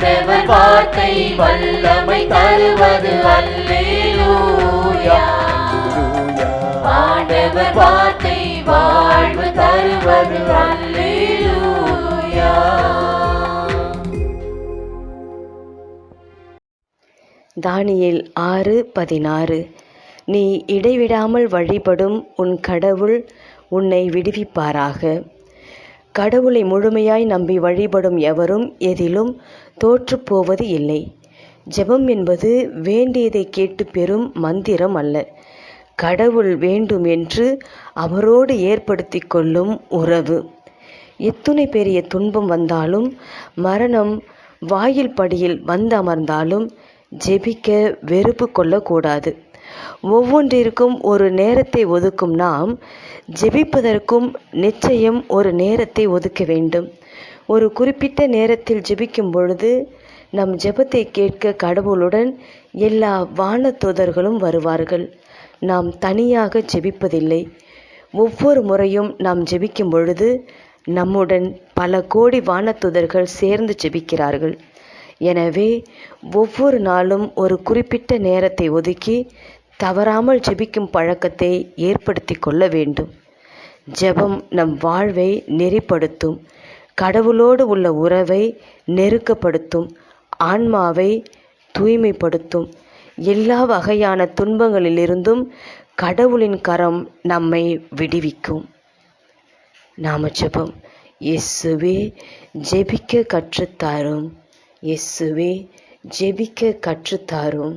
ஆண்டவர் வார்த்தை வல்லமை தருவது. அல்லேலூயா. ஆண்டவர் வார்த்தை வாழ்வு தருவது. அல்லேலூயா. தானியேல் ஆறு பதினாறு. நீ இடைவிடாமல் வழிபடும் உன் கடவுள் உன்னை விடுவிப்பாராக. கடவுளை முழுமையாய் நம்பி வழிபடும் எவரும் எதிலும் தோற்றுப்போவது இல்லை. ஜெபம் என்பது வேண்டியதை கேட்டு பெறும் மந்திரம் அல்ல. கடவுள் வேண்டும் என்று அவரோடு ஏற்படுத்தி கொள்ளும் உறவு. எத்துணை பெரிய துன்பம் வந்தாலும் மரணம் வாயில் படியில் வந்து அமர்ந்தாலும் ஜெபிக்க வெறுப்பு கொள்ளக்கூடாது. ஒவ்வொன்றிற்கும் ஒரு நேரத்தை ஒதுக்கும் நாம் ஜெபிப்பதற்கும் நிச்சயம் ஒரு நேரத்தை ஒதுக்க வேண்டும். ஒரு குறிப்பிட்ட நேரத்தில் ஜெபிக்கும் பொழுது நம் ஜெபத்தை கேட்க கடவுளுடன் எல்லா வானத்தூதர்களும் வருவார்கள். நாம் தனியாக ஜெபிப்பதில்லை. ஒவ்வொரு முறையும் நாம் ஜெபிக்கும் பொழுது நம்முடன் பல கோடி வானத்துதர்கள் சேர்ந்து ஜெபிக்கிறார்கள். எனவே ஒவ்வொரு நாளும் ஒரு குறிப்பிட்ட நேரத்தை ஒதுக்கி தவறாமல் ஜெபிக்கும் பழக்கத்தை ஏற்படுத்தி கொள்ள வேண்டும். ஜெபம் நம் வாழ்வை நெறிப்படுத்தும் கடவுளோடு உள்ள உறவை நெருக்கப்படுத்தும் ஆன்மாவை தூய்மைப்படுத்தும். எல்லா வகையான துன்பங்களிலிருந்தும் கடவுளின் கரம் நம்மை விடுவிக்கும். நாம ஜெபம் இயேசுவே ஜெபிக்க கற்றுத்தாரும். இயேசுவே ஜெபிக்க கற்றுத்தாரும்.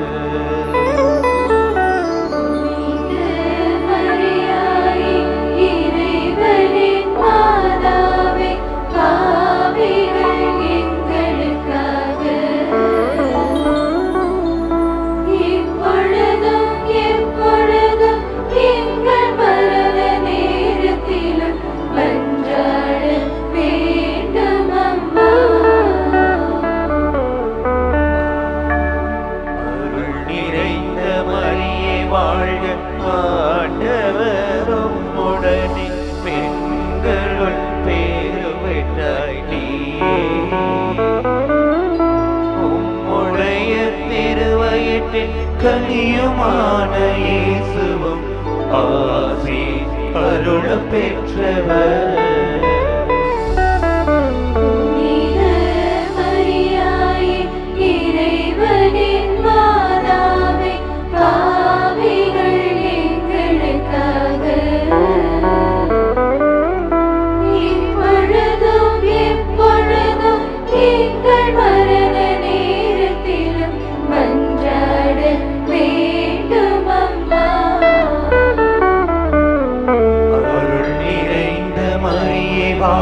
அருள பெற்றவர்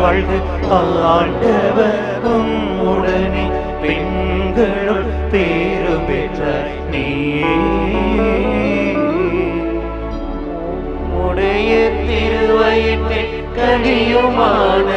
வாழ்க ஆண்டவரும் உடனே பெண்களுள் பேரு பெற்ற நீ. உடைய திருவயிற்றில் கனியுமான